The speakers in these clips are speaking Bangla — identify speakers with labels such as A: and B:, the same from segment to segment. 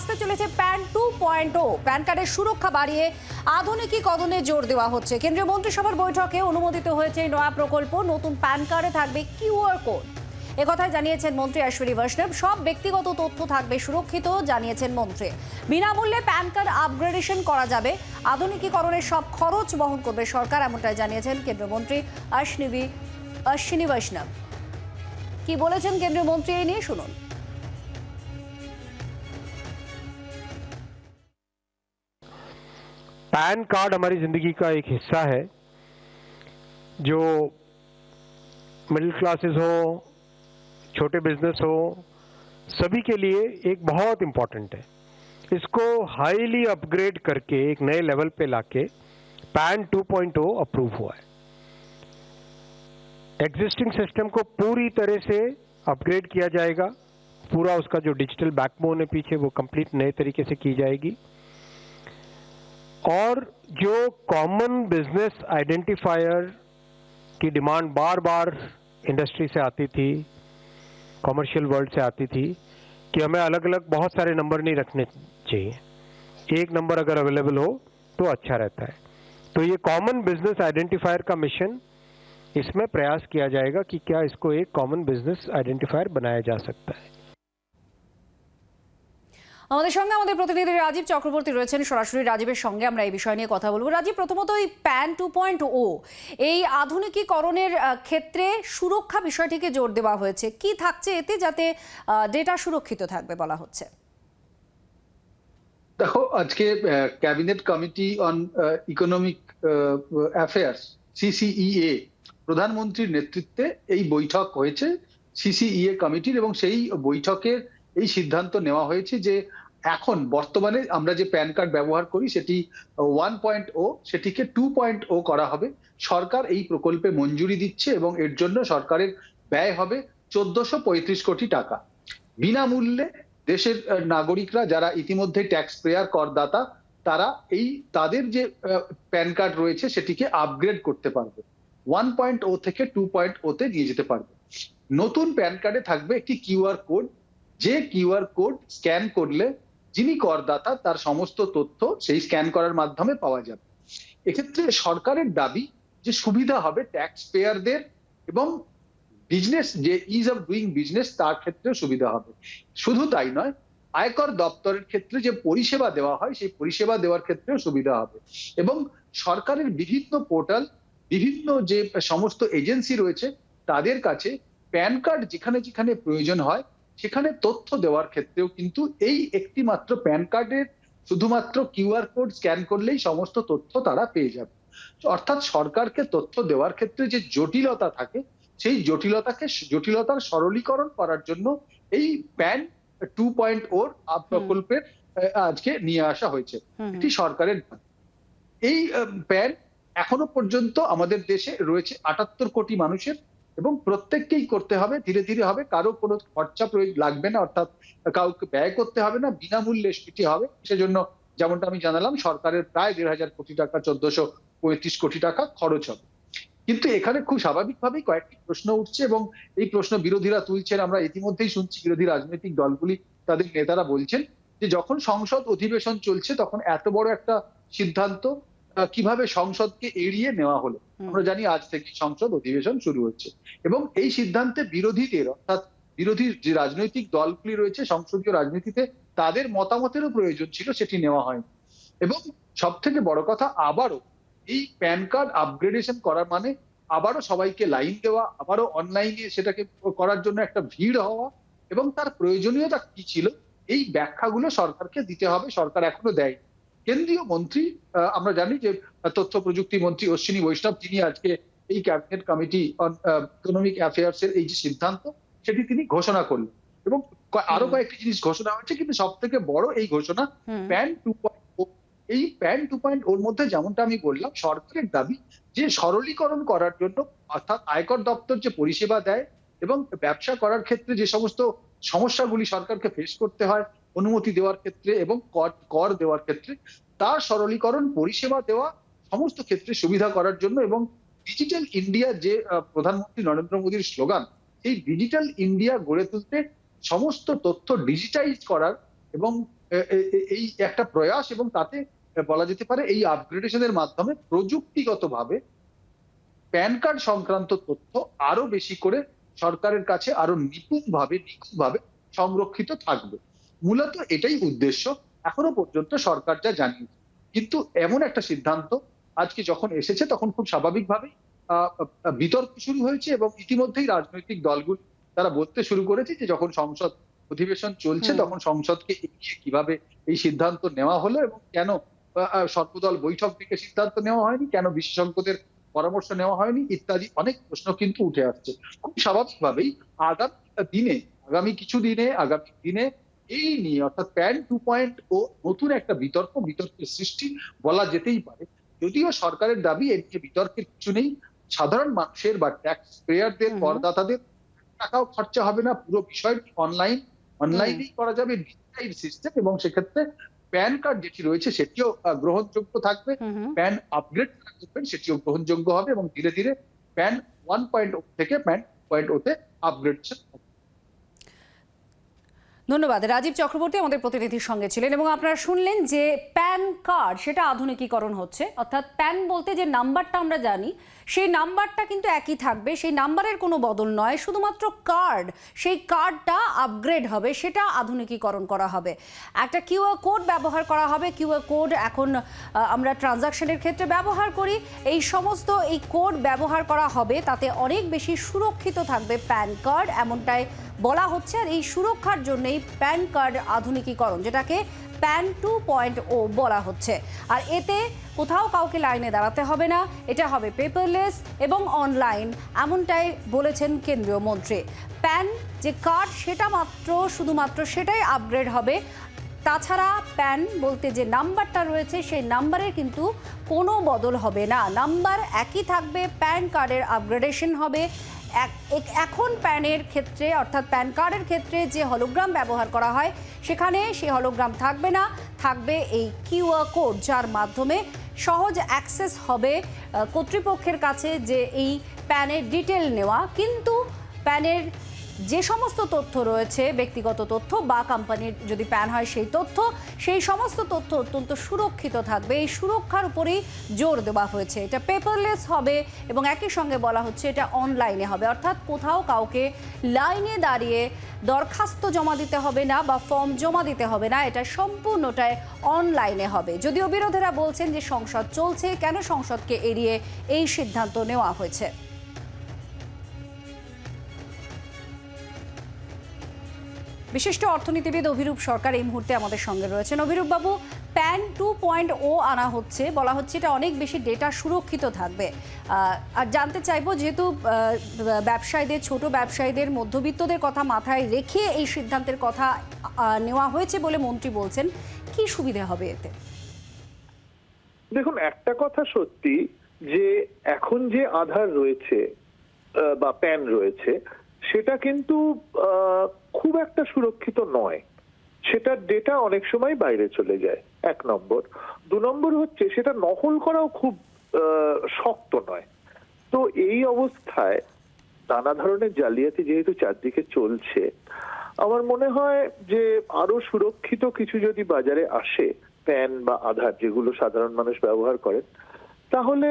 A: আসতে চলেছে PAN two point o. PAN কার্ডের সুরক্ষা বাড়িয়ে আধুনিকীকরণে জোর দেওয়া হচ্ছে। কেন্দ্রীয় মন্ত্রিসভার বৈঠকে অনুমোদিত হয়েছে নয়া প্রকল্প, নতুন প্যান কার্ডে থাকবে কিউআর কোড। একথায় জানিয়েছেন মন্ত্রী অশ্বিনী বৈষ্ণব। সব ব্যক্তিগত তথ্য থাকবে সুরক্ষিত, জানিয়েছেন মন্ত্রী। বিনামূল্যে প্যান কার্ড আপগ্রেডেশন করা যাবে। আধুনিকীকরণের সব খরচ বহন করবে সরকার, এমনটাই জানিয়েছেন কেন্দ্রীয় মন্ত্রী অশ্বিনী অশ্বিনী বৈষ্ণব। কি বলেছেন কেন্দ্রীয় মন্ত্রী এই নিয়ে শুনুন।
B: पैन कार्ड हमारी ज़िंदगी का एक हिस्सा है, जो मिडिल क्लासेस हो, छोटे बिज़नेस हो, सभी के लिए एक बहुत इम्पोर्टेंट है। इसको हाईली अपग्रेड करके एक नए लेवल पे लाके पैन 2.0 अप्रूव हुआ है। एग्जिस्टिंग सिस्टम को पूरी तरह से अपग्रेड किया जाएगा। पूरा उसका जो डिजिटल बैकबोन है पीछे, वो कंप्लीट नए तरीके से की जाएगी। और जो कॉमन बिज़नेस आइडेंटिफायर की डिमांड बार बार इंडस्ट्री से आती थी कमर्शियल वर्ल्ड से आती थी, कि हमें अलग अलग बहुत सारे नंबर नहीं रखने चाहिए। एक नंबर अगर अवेलेबल हो तो अच्छा रहता है। तो ये कॉमन बिज़नेस आइडेंटिफायर का मिशन इसमें प्रयास किया जाएगा कि क्या इसको एक कॉमन बिज़नेस आइडेंटिफायर बनाया जा सकता है।
A: আমাদের সঙ্গে আমাদের প্রতিনিধি রাজীব চক্রবর্তী রয়েছেন। সরাসরি রাজীবের সঙ্গে আমরা এই বিষয় নিয়ে কথা বলব। রাজীব, প্রথমত এই প্যান টু পয়েন্ট ও এই আধুনিকীকরণের ক্ষেত্রে সুরক্ষা বিষয়টিকে জোর দেওয়া হয়েছে। কি থাকছে এতে যাতে ডেটা সুরক্ষিত থাকবে বলা হচ্ছে?
C: দেখো, আজকে cabinet committee on economic affairs CCEA প্রধানমন্ত্রীর নেতৃত্বে এই বৈঠক হয়েছে। সিসিইএ কমিটির এবং সেই বৈঠকের এই সিদ্ধান্ত নেওয়া হয়েছে যে এখন বর্তমানে আমরা যে প্যান কার্ড ব্যবহার করি, সেটি ওয়ান পয়েন্ট ও সেটিকে টু পয়েন্ট ও করা হবে। সরকার এই প্রকল্পে মঞ্জুরি দিচ্ছে এবং এর জন্য সরকারের ব্যয় হবে চোদ্দশো পঁয়ত্রিশ কোটি টাকা। বিনামূল্যে দেশের নাগরিকরা যারা ইতিমধ্যে ট্যাক্স পেয়ার করদাতা, তারা এই, তাদের যে প্যান কার্ড রয়েছে, সেটিকে আপগ্রেড করতে পারবে। ওয়ান পয়েন্ট ও থেকে টু পয়েন্ট ওতে নিয়ে যেতে পারবে। নতুন প্যান কার্ডে থাকবে একটি কিউআর কোড। যে কিউআর কোড স্ক্যান করলে যিনি করদাতা, তার সমস্ত তথ্য সেই স্ক্যান করার মাধ্যমে পাওয়া যাবে। এক্ষেত্রে সরকারের দাবি যে সুবিধা হবে ট্যাক্স পেয়ারদের এবং বিজনেস যে ইজ অফ ডুইং বিজনেস তার ক্ষেত্রে সুবিধা হবে। শুধু তাই নয়, আয়কর দপ্তরের ক্ষেত্রে যে পরিষেবা দেওয়া হয়, সেই পরিষেবা দেওয়ার ক্ষেত্রেও সুবিধা হবে। এবং সরকারের বিভিন্ন পোর্টাল বিভিন্ন যে সমস্ত এজেন্সি রয়েছে, তাদের কাছে প্যান কার্ড যেখানে যেখানে প্রয়োজন হয় সেখানে তথ্য দেওয়ার ক্ষেত্রেও কিন্তু এই একটি মাত্র প্যান কার্ডের শুধুমাত্র কিউআর কোড স্ক্যান করলেই সমস্ত তথ্য তারা পেয়ে যাবে। অর্থাৎ সরকারকে তথ্য দেওয়ার ক্ষেত্রে যে জটিলতা থাকে সেই জটিলতাকে জটিলতার সরলীকরণ করার জন্য এই প্যান টু পয়েন্ট ওর প্রকল্পের আজকে নিয়ে আসা হয়েছে। এটি সরকারের এই প্যান এখনও পর্যন্ত আমাদের দেশে রয়েছে আটাত্তর কোটি মানুষের এবং প্রত্যেককেই করতে হবে, ধীরে ধীরে হবে। কারও কোনো খরচা প্রয়োগ লাগবে না, অর্থাৎ কাউকে ব্যয় করতে হবে না, বিনামূল্যে সেটি হবে। সেজন্য যেমনটা আমি জানালাম, সরকারের প্রায় দেড় হাজার কোটি টাকা, চোদ্দশো পঁয়ত্রিশ কোটি টাকা খরচ হবে। কিন্তু এখানে খুব স্বাভাবিকভাবেই কয়েকটি প্রশ্ন উঠছে এবং এই প্রশ্ন বিরোধীরা তুলছেন। আমরা ইতিমধ্যেই শুনছি বিরোধী রাজনৈতিক দলগুলি, তাদের নেতারা বলছেন যে, যখন সংসদ অধিবেশন চলছে, তখন এত বড় একটা সিদ্ধান্ত কীভাবে সংসদকে এড়িয়ে নেওয়া হলো? আমরা জানি আজ থেকে সংসদ অধিবেশন শুরু হচ্ছে। এবং এই সিদ্ধান্তে বিরোধীদের অর্থাৎ বিরোধী যে রাজনৈতিক দলগুলি রয়েছে সংসদীয় রাজনীতিতে তাদের মতামতেরও প্রয়োজন ছিল সেটি নেওয়া হয়নি। এবং সব থেকে বড় কথা আবারও এই প্যান কার্ড আপগ্রেডেশন করার মানে আবারও সবাইকে লাইন দেওয়া আবারও অনলাইনে সেটাকে করার জন্য একটা ভিড় হওয়া এবং তার প্রয়োজনীয়তা কি ছিল এই ব্যাখ্যাগুলো সরকারকে দিতে হবে। সরকার এখনও দেয় কেন্দ্রীয় মন্ত্রী আমরা জানি যে তথ্য প্রযুক্তি মন্ত্রী অশ্বিনী বৈষ্ণব তিনি আজকে এই cabinet committee on economic affairs এর এই যে সিদ্ধান্ত সেটি তিনি ঘোষণা করলেন। এবং
A: আরও
C: কয়েকটি জিনিস ঘোষণা হয়েছে কিন্তু সব থেকে বড় এই ঘোষণা প্যান টু এই প্যান টু পয়েন্ট ওর মধ্যে যেমনটা আমি বললাম সরকারের দাবি যে সরলীকরণ করার জন্য অর্থাৎ আয়কর দপ্তর যে পরিষেবা দেয় এবং ব্যবসা করার ক্ষেত্রে যে সমস্ত সমস্যাগুলি সরকারকে ফেস করতে হয় অনুমতি দেওয়ার ক্ষেত্রে এবং কর কর দেওয়ার ক্ষেত্রে, তার সরলীকরণ, পরিষেবা দেওয়া, সমস্ত ক্ষেত্রে সুবিধা করার জন্য এবং ডিজিটাল ইন্ডিয়া যে প্রধানমন্ত্রী নরেন্দ্র মোদীর স্লোগান, এই ডিজিটাল ইন্ডিয়া গড়ে তুলতে সমস্ত তথ্য ডিজিটাইজ করার এবং এই একটা প্রয়াস এবং তাতে বলা যেতে পারে এই আপগ্রেডেশনের মাধ্যমে প্রযুক্তিগতভাবে প্যান কার্ড সংক্রান্ত তথ্য আরও বেশি করে সরকারের কাছে আরও নিপুণভাবে, নিখুঁতভাবে সংরক্ষিত থাকবে। মূলত এটাই উদ্দেশ্য এখনও পর্যন্ত সরকার যা জানিয়েছে। কিন্তু এমন একটা সিদ্ধান্ত আজকে যখন এসেছে তখন খুব স্বাভাবিকভাবেই বিতর্ক শুরু হয়েছে এবং ইতিমধ্যেই রাজনৈতিক দলগুলি তারা বলতে শুরু করেছে যে যখন সংসদ অধিবেশন চলছে তখন সংসদকে এগিয়ে কীভাবে এই সিদ্ধান্ত নেওয়া হলো এবং কেন সর্বদল বৈঠক থেকে সিদ্ধান্ত নেওয়া হয়নি কেন বিশেষজ্ঞদের পরামর্শ নেওয়া হয়নি ইত্যাদি অনেক প্রশ্ন কিন্তু উঠে আসছে। খুব স্বাভাবিকভাবেই আগামী দিনে আগামী কিছু দিনে আগামী দিনে এই নিয়ে অর্থাৎ প্যান টু পয়েন্ট ও নতুন একটা বিতর্ক বিতর্কের সৃষ্টি বলা যেতেই পারে। যদিও সরকারের দাবি এর নিয়ে বিতর্কের কিছু নেই। সাধারণ মানুষের বা ট্যাক্স পেয়ারদের করদাতাদের টাকাও খরচা হবে না। পুরো বিষয়টি অনলাইন অনলাইনেই করা যাবে ডিজিটাইজ সিস্টেম এবং সেক্ষেত্রে প্যান কার্ড যেটি রয়েছে সেটিও গ্রহণযোগ্য থাকবে। প্যান আপগ্রেড করবেন সেটিও গ্রহণযোগ্য হবে এবং ধীরে ধীরে প্যান ওয়ান পয়েন্ট থেকে প্যান পয়েন্ট ওতে আপগ্রেডেশন
A: ধন্যবাদ। রাজীব চক্রবর্তী আমাদের প্রতিনিধির সঙ্গে ছিলেন এবং আপনারা শুনলেন যে প্যান কার্ড, সেটা আধুনিকীকরণ হচ্ছে। অর্থাৎ প্যান বলতে যে নাম্বারটা আমরা জানি সেই নাম্বারটা কিন্তু একই থাকবে, সেই নাম্বারের কোনো বদল নয়, শুধুমাত্র কার্ড সেই কার্ডটা আপগ্রেড হবে, সেটা আধুনিকীকরণ করা হবে। একটা কিউআর কোড ব্যবহার করা হবে কিউআর কোড এখন আমরা ট্রানজাকশনের ক্ষেত্রে ব্যবহার করি। এই সমস্ত এই কোড ব্যবহার করা হবে, তাতে অনেক বেশি সুরক্ষিত থাকবে প্যান কার্ড এমনটাই বলা হচ্ছে। আর এই সুরক্ষার জন্যই প্যান কার্ড আধুনিকীকরণ, যেটাকে প্যান টু পয়েন্ট ও বলা হচ্ছে। আর এতে কোথাও কাউকে লাইনে দাঁড়াতে হবে না। এটা হবে পেপারলেস এবং অনলাইন এমনটাই বলেছেন কেন্দ্রীয় মন্ত্রী। প্যান যে কার্ড, সেটা মাত্র, শুধুমাত্র সেটাই আপগ্রেড হবে। তাছাড়া প্যান বলতে যে নাম্বারটা রয়েছে, সেই নাম্বারের কিন্তু কোনো বদল হবে না। নাম্বার একই থাকবে, প্যান কার্ডের আপগ্রেডেশন হবে। এখন প্যানের ক্ষেত্রে, অর্থাৎ প্যান কার্ডের ক্ষেত্রে যে হলোগ্রাম ব্যবহার করা হয়, সেখানে সেই হলোগ্রাম থাকবে না। থাকবে এই কিউআর কোড যার মাধ্যমে সহজ অ্যাক্সেস হবে কর্তৃপক্ষের কাছে যে এই প্যানের ডিটেল নেওয়া। কিন্তু প্যানের যে সমস্ত তথ্য রয়েছে, ব্যক্তিগত তথ্য বা কোম্পানির যদি প্যান হয় সেই তথ্য, সেই সমস্ত তথ্য অত্যন্ত সুরক্ষিত থাকবে। এই সুরক্ষার উপরেই জোর দেওয়া হয়েছে। এটা পেপারলেস হবে এবং একই সঙ্গে বলা হচ্ছে এটা অনলাইনে হবে। অর্থাৎ কোথাও কাউকে লাইনে দাঁড়িয়ে দরখাস্ত জমা দিতে হবে না বা ফর্ম জমা দিতে হবে না, এটা সম্পূর্ণটাই অনলাইনে হবে। যদিও বিরোধীরা বলছেন যে সংসদ চলছে, কেন সংসদকে এড়িয়ে এই সিদ্ধান্ত নেওয়া হয়েছে? বিশিষ্ট অর্থনীতিবিদ অভিরূপ সরকার এই মুহূর্তে আমাদের সঙ্গে রয়েছেন। অভিরূপ বাবু প্যান টু পয়েন্ট ও আনা হচ্ছে। বলা হচ্ছে এটা অনেক বেশি ডেটা সুরক্ষিত থাকবে। আর জানতে চাইব যেহেতু ব্যবসায়ীদের, ছোট ব্যবসায়ীদের, মধ্যবিত্তদের কথা মাথায় রেখে এই সিদ্ধান্তের কথা নেওয়া হয়েছে বলে মন্ত্রী বলছেন। কি সুবিধা হবে এতে?
D: দেখুন, একটা কথা সত্যি যে এখন যে আধার রয়েছে বা প্যান রয়েছে, সেটা কিন্তু খুব একটা সুরক্ষিত নয়। সেটার ডেটা অনেক সময় বাইরে চলে যায়, এক নম্বর। দু নম্বর হচ্ছে সেটা নকল করাও খুব শক্ত নয়। তো এই অবস্থায় নানা ধরনের জালিয়াতি যেহেতু চারদিকে চলছে, আমার মনে হয় যে আরও সুরক্ষিত কিছু যদি বাজারে আসে, প্যান বা আধার যেগুলো সাধারণ মানুষ ব্যবহার করেন, তাহলে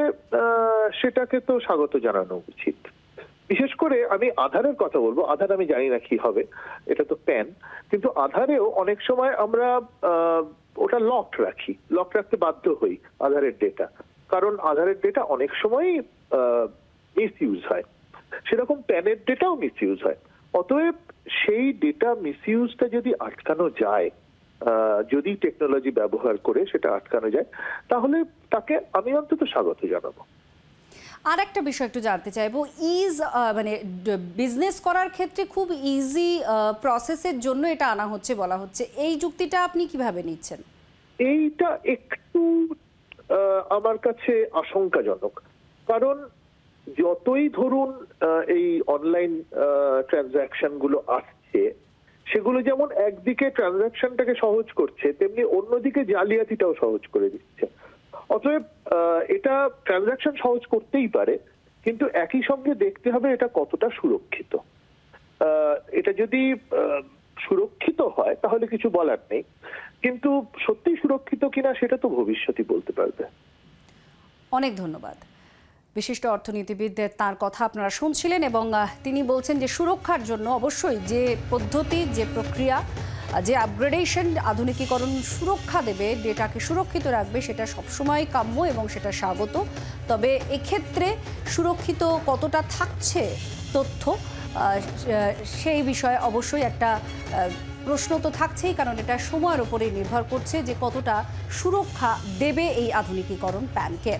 D: সেটাকে তো স্বাগত জানানো উচিত। বিশেষ করে আমি আধারের কথা বলব, আধার আমি জানি না কি হবে, এটা তো প্যান কিন্তু আধারেও অনেক সময় আমরা ওটা লক রাখি লক রাখতে বাধ্য হই আধারের ডেটা কারণ আধারের ডেটা অনেক সময়ই মিস ইউজ হয়। সেরকম প্যানের ডেটাও মিস ইউজ হয়। অতএব সেই ডেটা মিস ইউজটা যদি আটকানো যায় যদি টেকনোলজি ব্যবহার করে সেটা আটকানো যায়, তাহলে তাকে আমি অন্তত স্বাগত জানাব।
A: আর একটা বিষয় একটু জানতে চাইব। ইজ মানে বিজনেস করার ক্ষেত্রে খুব ইজি প্রসেসের জন্য এটা আনা হচ্ছে বলা হচ্ছে। এই যুক্তিটা আপনি কীভাবে নিচ্ছেন?
D: এইটা একটু আমার কাছে আশঙ্কাজনক। কারণ যতই ধরুন এই অনলাইন ট্রানজাকশনগুলো আসছে, সেগুলো যেমন একদিকে ট্রানজাকশনটাকে সহজ করছে, তেমনি অন্যদিকে জালিয়াতিটাও সহজ করে দিচ্ছে। অতএব এটা ট্রানজাকশন সহজ করতেই পারে, কিন্তু একই সঙ্গে দেখতে হবে এটা কতটা সুরক্ষিত। এটা যদি সুরক্ষিত হয়, তাহলে কিছু বলার নেই। কিন্তু সত্যি সুরক্ষিত কিনা সেটা তো ভবিষ্যতই বলতে পারবে।
A: অনেক ধন্যবাদ। বিশিষ্ট অর্থনীতিবিদ তার কথা আপনারা শুনছিলেন এবং তিনি বলছেন যে সুরক্ষার জন্য অবশ্যই যে পদ্ধতি, যে প্রক্রিয়া যে আপগ্রেডেশন আধুনিকীকরণ সুরক্ষা দেবে, ডেটাকে সুরক্ষিত রাখবে, সেটা সবসময় কাম্য এবং সেটা স্বাগত। তবে এক্ষেত্রে সুরক্ষিত কতটা থাকছে তথ্য সেই বিষয়ে অবশ্যই একটা প্রশ্ন তো থাকছেই, কারণ এটা সময়ের উপরে নির্ভর করছে যে কতটা সুরক্ষা দেবে এই আধুনিকীকরণ প্যানকে।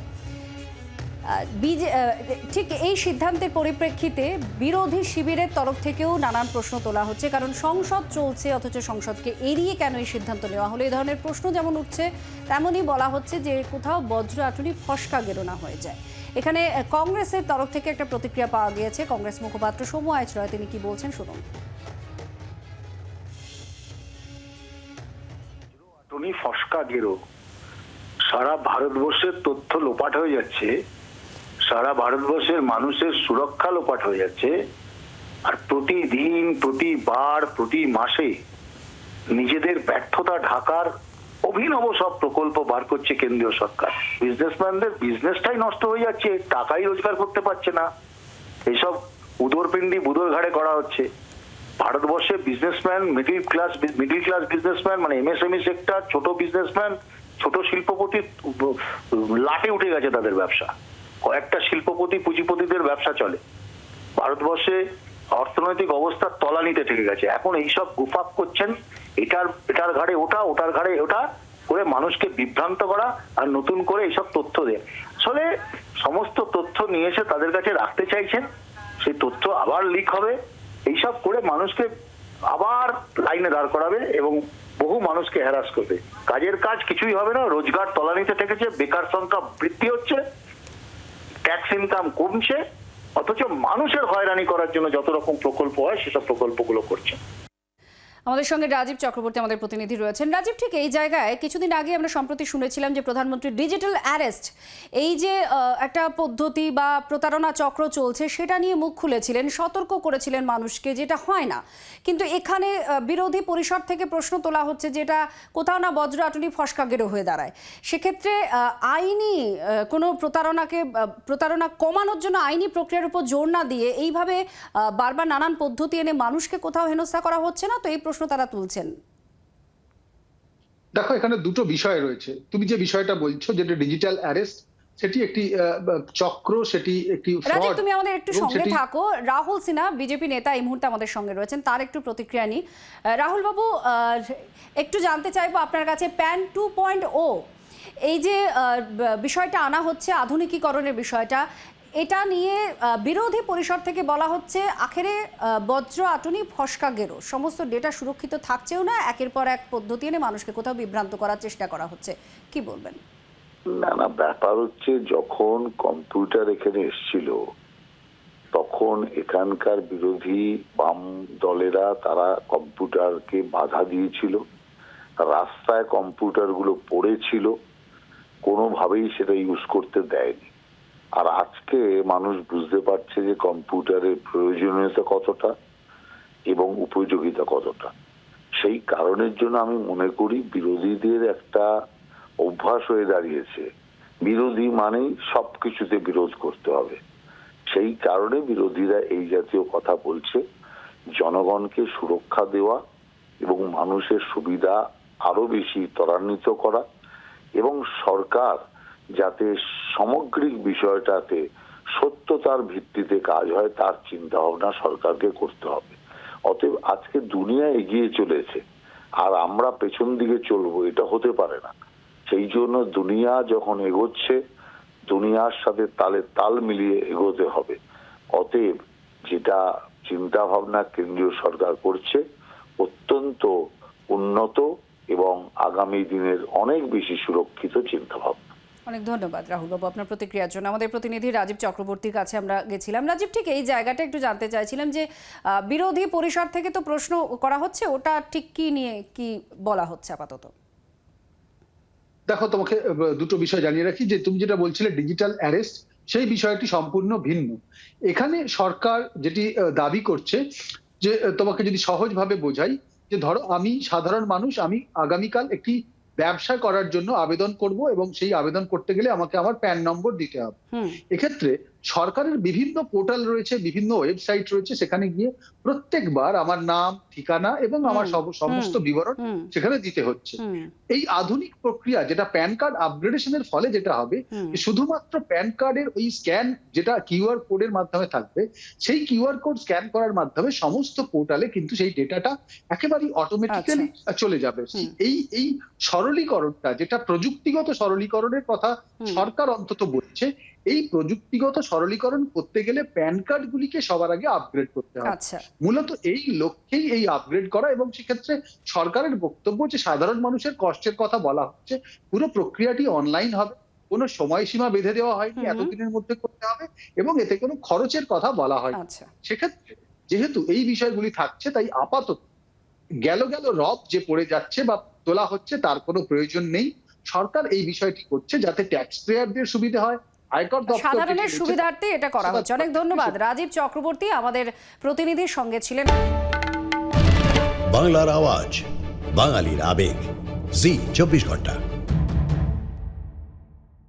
A: ঠিক এই সিদ্ধান্তের পরিপ্রেক্ষিতে বিরোধী শিবিরের তরফ থেকেও নানান প্রশ্ন তোলা হচ্ছে, কারণ সংসদ চলছে, অথচ সংসদকে এড়িয়ে কেন এই সিদ্ধান্ত নেওয়া হলো? এই ধরনের প্রশ্ন যেমন উঠছে, তেমনই বলা হচ্ছে যে কোথাও বজ্র আটুনি ফসকা গেরোনা হয়ে যায়। এখানে কংগ্রেসের তরফ থেকে একটা প্রতিক্রিয়া পাওয়া গিয়েছে। কংগ্রেস মুখপাত্র সৌম্য আইচ রয়, তিনি কি বলছেন শুনুন।
E: ফসকা গেরো। সারা ভারতবর্ষের তথ্য লোপাট হয়ে যাচ্ছে। সারা ভারতবর্ষের মানুষের সুরক্ষা লোপাট হয়ে যাচ্ছে। আর প্রতিদিন, প্রতিবার প্রতি মাসে নিজেদের ব্যর্থতা ঢাকার অভিনব সব প্রকল্প বার করছে কেন্দ্রীয় সরকার। বিজনেসম্যানদের বিজনেসটাই নষ্ট হয়ে যাচ্ছে, টাকাই রোজগার করতে পারছে না। এইসব উদরপিন্ডি বুদর ঘাড়ে করা হচ্ছে। ভারতবর্ষে businessman middle class middle class businessman মানে এমএসএমই সেক্টর ছোট বিজনেসম্যান ছোট শিল্পপতি লাটে উঠে গেছে তাদের ব্যবসা। কয়েকটা শিল্পপতি, পুঁজিপতিদের ব্যবসা চলে। ভারতবর্ষে অর্থনৈতিক অবস্থা তলানিতে ঠেকে গেছে। এখন এইসব গুফাপ করছেন, এটার এটার ঘাড়ে ওটা, ওটার ঘাড়ে ওটা করে মানুষকে বিভ্রান্ত করা আর নতুন করে এইসব তথ্য দেয়। আসলে সমস্ত তথ্য নিয়ে এসে তাদের কাছে রাখতে চাইছেন, সেই তথ্য আবার লিক হবে। এইসব করে মানুষকে আবার লাইনে দাঁড় করাবে এবং বহু মানুষকে হ্যারাস করবে। কাজের কাজ কিছুই হবে না, রোজগার তলানিতে ঠেকেছে বেকার সংখ্যা বৃদ্ধি হচ্ছে। ট্যাক্স ইনকাম কমছে, অথচ মানুষের হয়রানি করার জন্য যত রকম প্রকল্প হয়, সেসব প্রকল্পগুলো করছে।
A: আমাদের সঙ্গে রাজীব চক্রবর্তী, আমাদের প্রতিনিধি রয়েছেন। রাজীব, ঠিক এই জায়গায় কিছুদিন আগে আমরা সম্প্রতি শুনেছিলাম যে প্রধানমন্ত্রী ডিজিটাল অ্যারেস্ট, এই যে একটা পদ্ধতি বা প্রতারণা চক্র চলছে, সেটা নিয়ে মুখ খুলেছিলেন, সতর্ক করেছিলেন মানুষকে, যেটা হয় না। কিন্তু এখানে বিরোধী পরিষদ থেকে প্রশ্ন তোলা হচ্ছে যেটা কোথাও না বজ্র আটুনি ফসকা গেরো হয়ে দাঁড়ায়। সেক্ষেত্রে আইনি কোনো প্রতারণাকে প্রতারণা কমানোর জন্য আইনি প্রক্রিয়ার উপর জোর না দিয়ে এইভাবে বারবার নানান পদ্ধতি এনে মানুষকে কোথাও হেনস্থা করা হচ্ছে না? তো এই প্রশ্ন তারা তুলছেন।
C: দেখো এখানে দুটো বিষয় রয়েছে। তুমি যে বিষয়টা বলছো যেটা ডিজিটাল অ্যারেস্ট সেটি একটি চক্র সেটি একটি
A: রাজীব তুমি আমাদের একটু সঙ্গে থাকো। রাহুল সিনহা বিজেপি নেতা এই মুহূর্তে আমাদের সঙ্গে রয়েছেন তার একটু প্রতিক্রিয়া নিই। রাহুল বাবু একটু জানতে চাইব আপনার কাছে প্যান টু পয়েন্ট ও এই যে বিষয়টা আনা হচ্ছে আধুনিকীকরণের বিষয়টা এটা নিয়ে বিরোধী পরিষদ থেকে বলা হচ্ছে, আখেরে বজ্র আটুনি, ফসকা গেরো। সমস্ত ডেটা সুরক্ষিত থাকছেও না, একের পর এক পদ্ধতি এনে মানুষকে কোথাও বিভ্রান্ত করার চেষ্টা করা হচ্ছে। কি বলবেন?
F: না না, ব্যাপার হচ্ছে যখন কম্পিউটার এখানে এসেছিল, তখন এখানকার বিরোধী বাম দলেরা তারা কম্পিউটারকে বাধা দিয়েছিল। রাস্তায় কম্পিউটারগুলো পড়েছিল, কোনোভাবেই সেটা ইউজ করতে দেয়নি। আর আজকে মানুষ বুঝতে পারছে যে কম্পিউটারের প্রয়োজনীয়তা কতটা এবং উপযোগিতা কতটা। সেই কারণের জন্য আমি মনে করি বিরোধীদের একটা অভ্যাস হয়ে দাঁড়িয়েছে। বিরোধী মানেই সবকিছুতে বিরোধ করতে হবে। সেই কারণে বিরোধীরা এই জাতীয় কথা বলছে। জনগণকে সুরক্ষা দেওয়া এবং মানুষের সুবিধা আরও বেশি ত্বরান্বিত করা এবং সরকার যাতে সামগ্রিক বিষয়টাতে সত্যতার ভিত্তিতে কাজ হয়, তার চিন্তা ভাবনা সরকারকে করতে হবে। অতএব আজকে দুনিয়া এগিয়ে চলেছে, আর আমরা পেছন দিকে চলবো, এটা হতে পারে না। সেই জন্য দুনিয়া যখন এগোচ্ছে, দুনিয়ার সাথে তালে তাল মিলিয়ে এগোতে হবে। অতএব যেটা চিন্তা ভাবনা কেন্দ্রীয় সরকার করছে, অত্যন্ত উন্নত এবং আগামী দিনের অনেক বেশি সুরক্ষিত চিন্তা ভাবনা
A: অনেক ধন্যবাদ রাহুল বাবু আপনার প্রতিক্রিয়ার জন্য। আমাদের প্রতিনিধি রাজীব চক্রবর্তীর কাছে আমরা গেছিলাম। রাজীব, ঠিক এই জায়গাটা একটু জানতে চাইছিলাম যে বিরোধী পরিষদ থেকে তো প্রশ্ন করা হচ্ছে, ওটা ঠিক কি নিয়ে কি বলা হচ্ছে আপাতত?
C: দেখো, তোমাকে দুটো বিষয় জানিয়ে রাখি। যে তুমি যেটা বলছিলে ডিজিটাল অ্যারেস্ট সেই বিষয়টি সম্পূর্ণ ভিন্ন। এখানে সরকার যেটি দাবি করছে, যে তোমাকে যদি সহজভাবে বোঝাই, যে ধরো, আমি সাধারণ মানুষ, আমি আগামীকাল একটি ব্যবসা করার জন্য আবেদন করব এবং সেই আবেদন করতে গেলে আমাকে আমার প্যান নম্বর দিতে হবে। এক্ষেত্রে সরকারের বিভিন্ন পোর্টাল রয়েছে বিভিন্ন ওয়েবসাইট রয়েছে সেখানে গিয়ে প্রত্যেকবার আমার নাম ঠিকানা এবং আমার সমস্ত বিবরণ সেখানে দিতে হচ্ছে। এই আধুনিক প্রক্রিয়া যেটা প্যান কার্ড আপগ্রেডেশনের ফলে যেটা হবে শুধুমাত্র প্যান কার্ডের ওই স্ক্যান যেটা কিউআর কোডের মাধ্যমে থাকবে সেই কিউআর কোড স্ক্যান করার মাধ্যমে সমস্ত পোর্টালে কিন্তু সেই ডেটাটা একেবারেই অটোমেটিক্যালি চলে যাবে।
A: আচ্ছা।
C: এই এই সরলীকরণটা যেটা প্রযুক্তিগত সরলীকরণের কথা সরকার অন্তত বলছে এই প্রযুক্তিগত সরলীকরণ করতে গেলে প্যান কার্ড গুলিকে সবার আগে আপগ্রেড করতে হবে।
A: আচ্ছা।
C: মূলত এই লক্ষ্যেই এই আপগ্রেড করা এবং সেক্ষেত্রে সরকারের বক্তব্য যে সাধারণ মানুষের কষ্টের কথা বলা হচ্ছে পুরো প্রক্রিয়াটি অনলাইন হবে। কোনো সময়সীমা বেঁধে দেওয়া হয়নি এতদিনের মধ্যে করতে হবে এবং এতে কোনো খরচের কথা বলা হয়
A: আচ্ছা।
C: সেক্ষেত্রে যেহেতু এই বিষয়গুলি থাকছে তাই আপাতত গেল গেল রব যে পড়ে যাচ্ছে বা তোলা হচ্ছে তার কোনো প্রয়োজন নেই। সরকার এই বিষয়টি করছে যাতে ট্যাক্স পেয়ারদের সুবিধা হয় আয়কর
A: সাধারণের সুবিধার্থে এটা করা হচ্ছে। অনেক ধন্যবাদ। রাজীব চক্রবর্তী আমাদের প্রতিনিধির সঙ্গে ছিলেন।
G: বাংলার আওয়াজ বাঙালির আবেগ। জি চব্বিশ ঘণ্টা।